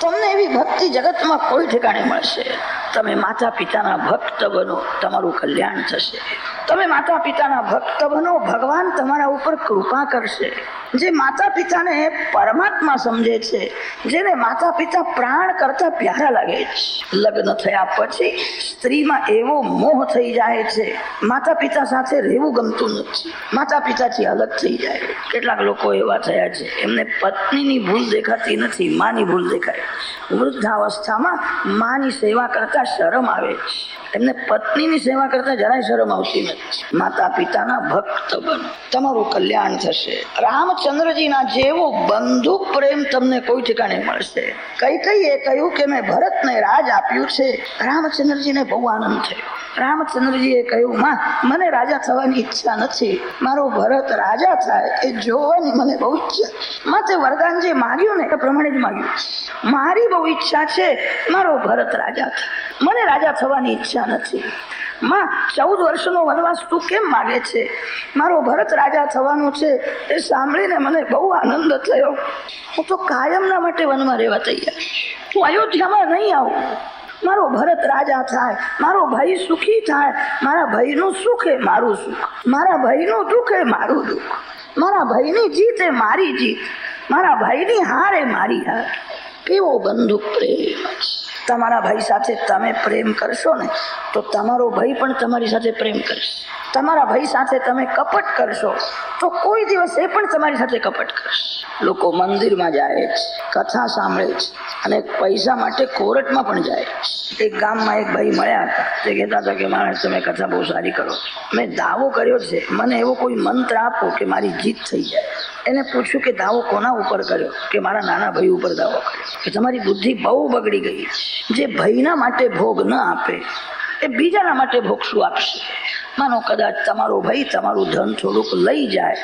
તમને એવી ભક્તિ જગતમાં કોઈ ઠેકાણે મળશે. તમે માતા પિતાના ભક્ત બનો તમારું કલ્યાણ થશે. તમે માતા પિતાના ભક્ત બનો ભગવાન તમારા ઉપર કૃપા કરશે. જે માતા પિતાને પરમાત્મા સમજે છે, જેને માતા પિતા પ્રાણ કરતા પ્યારા લાગે છે. લગ્ન થયા પછી સ્ત્રીમાં એવો મોહ થઈ જાય છે માતા પિતા સાથે રહેવું ગમતું નથી. માતા પિતાથી અલગ થઈ જાય. કેટલાક લોકો એવા થયા છે, એમને પત્નીની ભૂલ દેખાતી નથી, માની ભૂલ દેખાય. વૃદ્ધાવસ્થામાં માની સેવા કરતા શરમ આવે છે. એમને પત્નીની સેવા કરતા જરાય શરમ આવતી નથી. માતા પિતાના ભક્ત બનો. તમારું કલ્યાણ થશે. રામચંદ્રજીના જેવો બંધુ પ્રેમ તમને કોઈ ઠેકાણે મળશે. કઈ કઈ એ કહ્યું કે મેં ભરતને રાજ આપ્યું છે. રામચંદ્રજીને બહુ આનંદ થયો. રામચંદ્રજીએ કહ્યું, માં, મને રાજા થવાની ઈચ્છા નથી. મારો ભરત રાજા થાય એ જોવાની મને બહુ ઈચ્છા. માં તે વરદાન જે માગ્યું ને એ પ્રમાણે જ માગ્યું. મારી બહુ ઈચ્છા છે, મારો ભરત રાજા થાય. મને રાજા થવાની ઈચ્છા નથી. માં, ચૌદ વર્ષનો વનવાસ તું કેમ માગે છે? મારો ભરત રાજા થવાનું છે એ સાંભળીને મને બહુ આનંદ થયો. હું તો કાયમના માટે વનમાં રહેવા તૈયાર. હું અયોધ્યામાં નહીં આવું. મારો ભરત રાજા થાય, મારો ભાઈ સુખી થાય, મારા ભાઈનું સુખ એ મારું સુખ. મારા ભાઈનું દુઃખ એ મારું દુઃખ. મારા ભાઈની જીત એ મારી જીત. મારા ભાઈની હાર એ મારી હાર. કેવો બંદૂક પ્રેમ છે. તમારા ભાઈ સાથે તમે પ્રેમ કરશો ને, તો તમારો ભાઈ પણ તમારી સાથે પ્રેમ કરશે. તમારા ભાઈ સાથે તમે કપટ કરશો, તો કોઈ દિવસ એ પણ તમારી સાથે કપટ કરશે. લોકો મંદિરમાં જાય છે, કથા સાંભળે છે, અને પૈસા માટે કોર્ટમાં પણ જાય છે. એક ગામમાં એક ભાઈ મળ્યા હતા, તે કહેતા હતા કે, માણસ, તમે કથા બહુ સારી કરો મેં દાવો કર્યો છે, મને એવો કોઈ મંત્ર આપો કે મારી જીત થઈ જાય. એને પૂછ્યું કે દાવો કોના ઉપર કર્યો? કે મારા નાના ભાઈ ઉપર દાવો કર્યો. કે તમારી બુદ્ધિ બહુ બગડી ગઈ જે ભાઈના માટે ભોગ ન આપે, એ બીજાના માટે ભોગ શું આપશે? માનો કદાચ તમારો ભાઈ તમારું ધન થોડુંક લઈ જાય,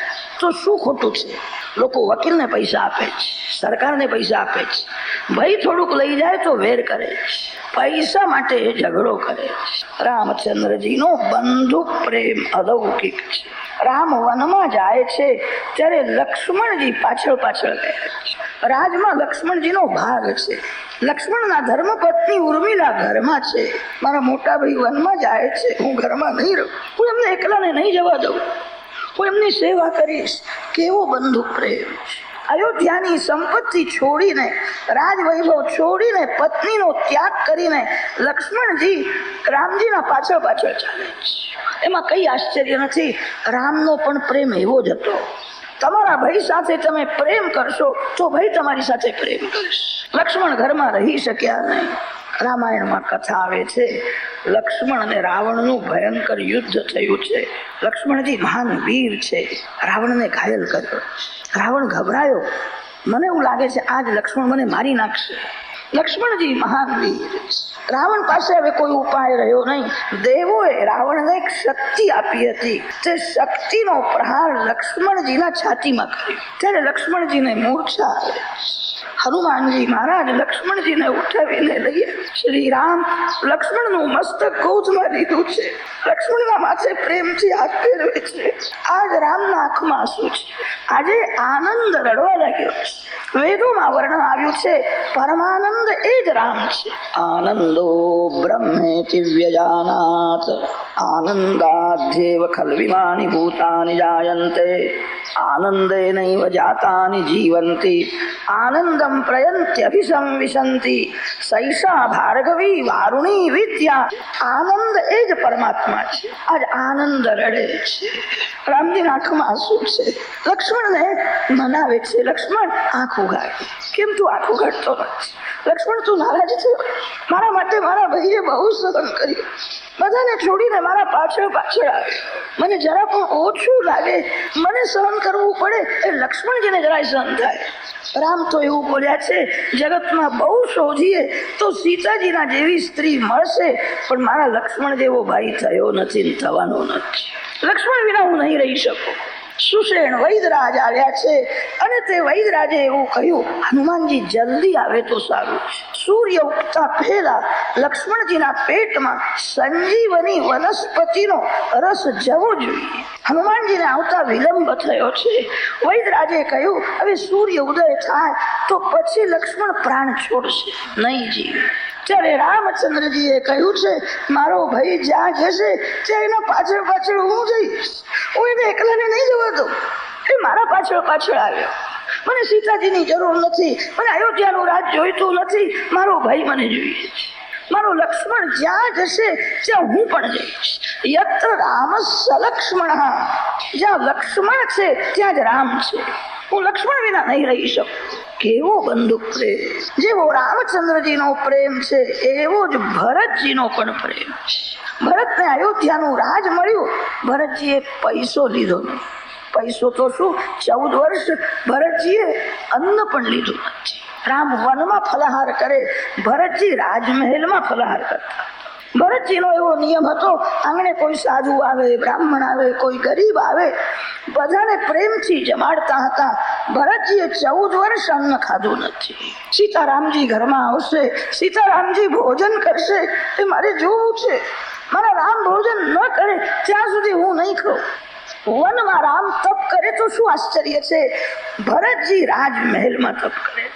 તો શું ખોટું છે? લોકો વકીલને પૈસા આપે છે, સરકારને પૈસા આપે છે. ભાઈ થોડુંક લઈ જાય તો વેર કરે છે. પૈસા માટે ઝઘડો કરે છે. રામચંદ્રજીનો બંધુ પ્રેમ અલૌકિક છે. રામ વનમાં જાય છે. ત્યારે લક્ષ્મણજી પાછળ પાછળ ગયા રાજમાં લક્ષ્મણજીનો ભાગ છે. લક્ષ્મણના ધર્મપત્ની ઉર્મિલા ઘરમાં છે. મારા મોટા ભાઈ વનમાં જાય છે. હું ઘરમાં નહીં રહું. હું એમને એકલાને નહીં જવા દઉં. હું એમની સેવા કરીશ. કેવો બંધુ પ્રેમ છે. અયોધ્યાની સંપત્તિ છોડીને, રાજવૈભવ છોડીને, પત્નીનો ત્યાગ કરીને લક્ષ્મણજી રામજીના પાછળ પાછળ ચાલે છે. એમાં કઈ આશ્ચર્ય નથી, રામનો પણ પ્રેમ એવો જ હતો. તમારા ભાઈ સાથે તમે પ્રેમ કરશો, તો ભાઈ તમારી સાથે પ્રેમ કરશે. લક્ષ્મણ ઘરમાં રહી શક્યા નહીં. રામાયણમાં કથા આવે છે. લક્ષ્મણ અને રાવણનું ભયંકર યુદ્ધ થયું છે. લક્ષ્મણજી મહાન વીર છે. રાવણને ઘાયલ કર્યો. રાવણ ગભરાયો. મને એવું લાગે છે આજ લક્ષ્મણ મને મારી નાખશે. લક્ષ્મણજી મહાવીર રાવણ પાસે હવે કોઈ ઉપાય રહ્યો નહીં. દેવોએ રાવણને એક શક્તિ આપી હતી. તે શક્તિનો પ્રહાર લક્ષ્મણજીના છાતીમાં કર્યો. ત્યારે લક્ષ્મણજીને મૂર્છા હનુમાનજી મહારાજ લક્ષ્મણજીને ઉઠાવીને લઈએ. શ્રી રામ લક્ષ્મણનું મસ્તક ગોધમાં લીધું છે. લક્ષ્મણના માથે પ્રેમથી હાથ ફેરવે છે. આજ રામના આંખમાં આંસુ છે. આજે આનંદ રડવા લાગ્યો છે. વેદોમાં વર્ણન આવ્યું છે, પરમાનંદ એ જ રામ છે આનંદો બ્રહ્મેતિ વ્યજાનાત આનંદાધ્યેવ ખલ્વિમાની ભૂતાની આનંદે નૈવ જાતાની જીવંતિ આનંદમ પ્રયંત્યભિસંવિશંતિ સૈષા ભાર્ગવી વારુણી વિદ્યા આનંદ એ જ પરમાત્મા છે આજ આનંદ રડે છે રામજી આંખમાં આંસુ છે લક્ષ્મણને મનાવે છે લક્ષ્મણ આંખ ઉગાડ કેમ તું આંખ ઉગાડતો નથી લક્ષ્મણ તું નારાજ છે મારા માટે મારા ભાઈએ બહુ સહન કર્યું બધાને છોડીને મારા પાછળ પાછળ આવ્યો મને જરા પણ ઓછું લાગે. મને સહન કરવું પડે એ લક્ષ્મણજીને જરાય સહન થાય. રામ તો એવું બોલ્યા છે, જગતમાં બહુ શોધીએ તો સીતાજીના જેવી સ્ત્રી મળશે, પણ મારા લક્ષ્મણ જેવો ભાઈ થયો નથી થવાનો નથી. લક્ષ્મણ વિના હું નહીં રહી શકું. સુષેણ વૈદરાજ આવ્યા છે, અને તે વૈદરાજે એવું કહ્યું, હનુમાનજી, જલ્દી આવે તો સારું સૂર્ય ઉગતા પહેલા લક્ષ્મણજીના પેટમાં સંજીવની વનસ્પતિનો રસ જવો જોઈએ. હનુમાનજીને આવતા વિલંબ થયો છે. વૈદરાજે કહ્યું, હવે સૂર્ય ઉદય થાય તો પછી લક્ષ્મણ પ્રાણ છોડશે. નહીં જીવે ત્યારે રામચંદ્રજીએ કહ્યું છે, મારો ભાઈ જ્યાં જશે, ત્યાં એના પાછળ પાછળ હું જઈશ. હું એને એકલાને નહીં જવા દઉં. એ મારા પાછળ પાછળ આવ્યો. મને સીતાજીની જરૂર નથી. મને અયોધ્યાનું રાજ જોઈતું નથી. મારો ભાઈ મને જોઈએ છે. મારો લક્ષ્મણ જ્યાં જશે, ત્યાં હું પણ જઈશ. યત્ર રામ સલક્ષ્મણ જ્યાં લક્ષ્મણ છે, ત્યાં જ રામ છે. હું લક્ષ્મણ વિના નહીં રહી શકું. કેવો બંધુ પ્રેમ જેવો રામચંદ્રજીનો પ્રેમ છે, એવો જ ભરતજીનો પણ પ્રેમ છે. ભરતને અયોધ્યાનું રાજ મળ્યું. ભરતજીએ પૈસો લીધો નહીં. પૈસો તો શું? ચૌદ વર્ષ ભરતજીએ અન્ન પણ લીધું નથી. રામ વનમાં ફલાહાર કરે, ભરતજી રાજમહેલમાં ફલાહાર કરતા. ભરતજીનો એવો નિયમ હતો, આંગણે કોઈ સાધુ આવે, બ્રાહ્મણ આવે, કોઈ ગરીબ આવે, બધાને પ્રેમથી જમાડતા હતા. ભરતજીએ ચૌદ વર્ષ અન્ન ખાધું નથી. સીતારામજી ઘરમાં આવશે, સીતારામજી ભોજન કરશે, તે મારે જોવું છે. મારા રામ ભોજન ન કરે, ત્યાં સુધી હું નહીં ખાઉં. વનમાં રામ તપ કરે તો શું આશ્ચર્ય છે? ભરતજી રાજમહેલમાં તપ કરે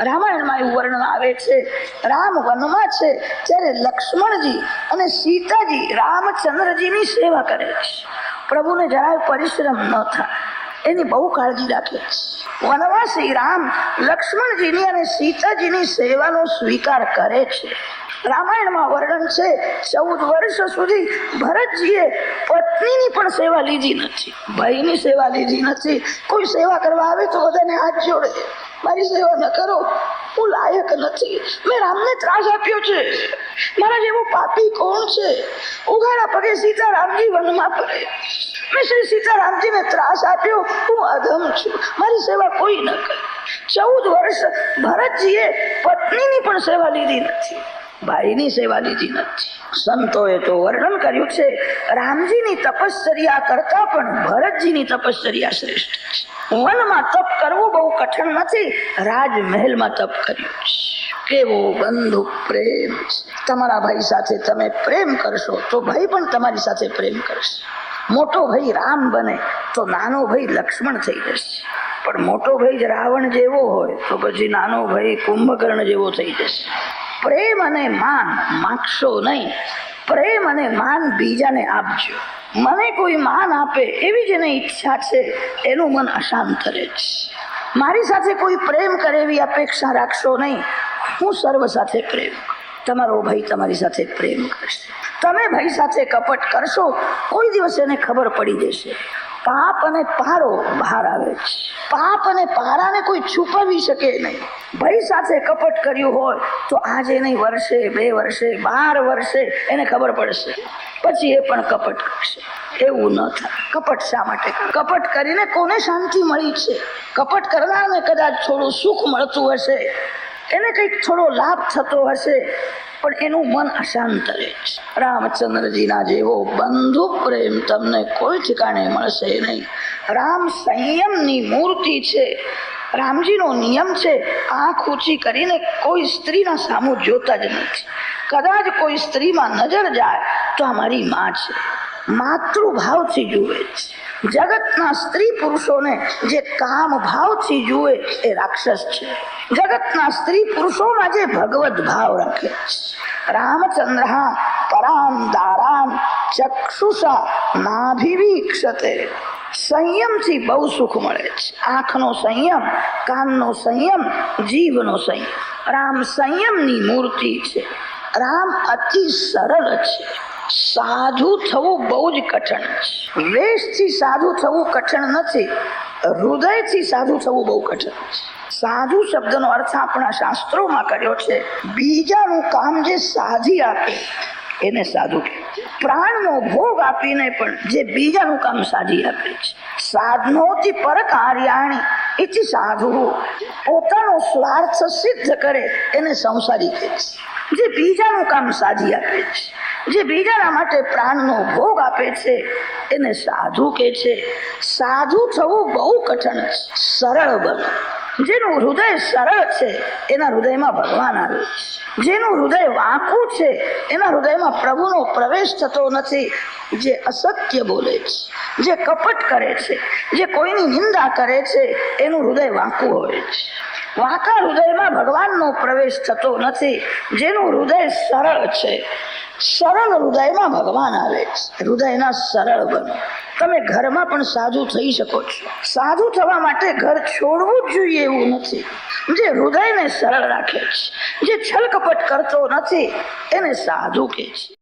રામાયણમાં એવું વર્ણન આવે છે, રામ વનમાં છે ત્યારે લક્ષ્મણજી અને સીતાજી રામચંદ્રજીની સેવા કરે છે. પ્રભુને જરાય પરિશ્રમ ન થાય. એની બહુ કાળજી રાખે છે. વનવાસી રામ લક્ષ્મણજીની અને સીતાજીની સેવાનો સ્વીકાર કરે છે. રામાયણમાં વર્ણન છે, ચૌદ વર્ષ સુધી ભરતજીએ પત્નીની પણ સેવા લીધી નથી, ભાઈની સેવા લીધી નથી. કોઈ સેવા કરવા આવે તો બધાને હાથ જોડે. મારી સેવા ન કરો, હું લાયક નથી. મેં રામને ત્રાસ આપ્યો છે. મારા જેવો પાપી કોણ છે? ઉઘાડા પગે સીતારામજી વનમાં પડે. મેં શ્રી સીતારામજીને ત્રાસ આપ્યો, હું અધમ છું. મારી સેવા કોઈ ન કરે. ચૌદ વર્ષ ભરતજીએ પત્નીની પણ સેવા લીધી નથી. ભાઈની સેવા લીધી નથી. સંતોએ તો વર્ણન કર્યું છે, રામજીની તપશ્ચર્યા કરતા પણ ભરતજીની તપશ્ચર્યા શ્રેષ્ઠ છે. વનમાં તપ કરવું બહુ કઠણ નથી, રાજમહેલમાં તપ કર્યું છે. કેવો બંધુ પ્રેમ તમારા ભાઈ સાથે તમે પ્રેમ કરશો તો ભાઈ પણ તમારી સાથે પ્રેમ કરશે. મોટો ભાઈ રામ બને તો નાનો ભાઈ લક્ષ્મણ થઈ જશે. પણ મોટો ભાઈ જ રાવણ જેવો હોય તો પછી નાનો ભાઈ કુંભકર્ણ જેવો થઈ જશે. પ્રેમ અને માન માગશો નહીં. પ્રેમ અને માન બીજાને આપજો. મને કોઈ માન આપે એવી જેને ઈચ્છા છે, એનું મન અશાંત રહે છે. મારી સાથે કોઈ પ્રેમ કરે એવી અપેક્ષા રાખશો નહીં. હું સર્વ સાથે પ્રેમ તમારો ભાઈ તમારી સાથે પ્રેમ કરશે. તમે ભાઈ સાથે કપટ કરશો, કોઈ દિવસ એને ખબર પડી જશે પાપ અને પારો બહાર આવે છે. પાપ અને પારાને કોઈ છુપાવી શકે નહીં. ભાઈ સાથે કપટ કર્યું હોય તો આજે નહીં, વર્ષે, બે વર્ષે, બાર વર્ષે એને ખબર પડશે. પછી એ પણ કપટ કરશે. એવું ન થાય. કપટ શા માટે કપટ કરીને કોને શાંતિ મળી છે? કપટ કરનારને કદાચ થોડું સુખ મળતું હશે. એને કંઈક થોડો લાભ થતો હશે. પણ એનું મન અશાંત રહે છે. રામચંદ્રજીના જેવો બંધુ પ્રેમ તમને કોઈ ઠેકાણે મળશે નહીં. રામ સંયમની મૂર્તિ છે. રામજીનો નિયમ છે, આંખ ઊંચી કરીને કોઈ સ્ત્રીના સામું જોતા જ નથી. કદાચ કોઈ સ્ત્રીમાં નજર જાય તો આ મારી માં છે. માતૃભાવથી જુએ છે. જગતના સ્ત્રી પુરુષોને જે કામ ભાવથી જુએ એ રાક્ષસ છે. જગતના સ્ત્રી પુરુષોમાં જે ભગવદ ભાવ રાખે રામચંદ્ર પરામ દારામ ચક્ષુષા નાભિવીક્ષતે સંયમથી બહુ સુખ મળે છે. આંખનો સંયમ, કાનનો સંયમ જીવનો સંયમ. રામ સંયમની મૂર્તિ છે. રામ અતિ સરળ છે. સાધુ થવું બહુ જ કઠણ છે. વેશથી સાધુ થવું કઠણ નથી, હૃદયથી સાધુ થવું બહુ કઠણ છે. સાધુ શબ્દનો અર્થ આપણા શાસ્ત્રોમાં કર્યો છે, બીજાનું કામ જે સાધી આપે, એને સાધુ કહે પ્રાણનો ભોગ આપીને પણ જે બીજાનું કામ સાધી આપે છે. સાધનોથી પર કાર્યાણી એથી સાધુ. પોતાનો સ્વાર્થ સિદ્ધ કરે, એને સંસારી કહે છે. જે બીજાનું કામ સાધી આપે છે. જે બીજાના માટે પ્રાણનો ભોગ આપે છે, એને સાધુ કે છે. સાધુ થવું બહુ કઠણ સરળ બનો. જેનું હૃદય સરળ છે, એના હૃદયમાં ભગવાન આવે છે. જેનું હૃદય વાંકું છે, એના હૃદયમાં પ્રભુનો પ્રવેશ થતો નથી, જે અસત્ય બોલે છે, જે કપટ કરે છે, જે કોઈની નિંદા કરે છે, એનું હૃદય વાંકું હોય છે. વાંકા હૃદયમાં ભગવાનનો પ્રવેશ થતો નથી. જેનું હૃદય સરળ છે. સરળ હૃદયમાં ભગવાન આવે છે. હૃદયના સરળ બનો. તમે ઘરમાં પણ સાધુ થઈ શકો છો. સાધુ થવા માટે ઘર છોડવું જ જોઈએ એવું નથી. જે હૃદયને સરળ રાખે છે, જે છલકપટ કરતો નથી, એને સાધુ કહે છે.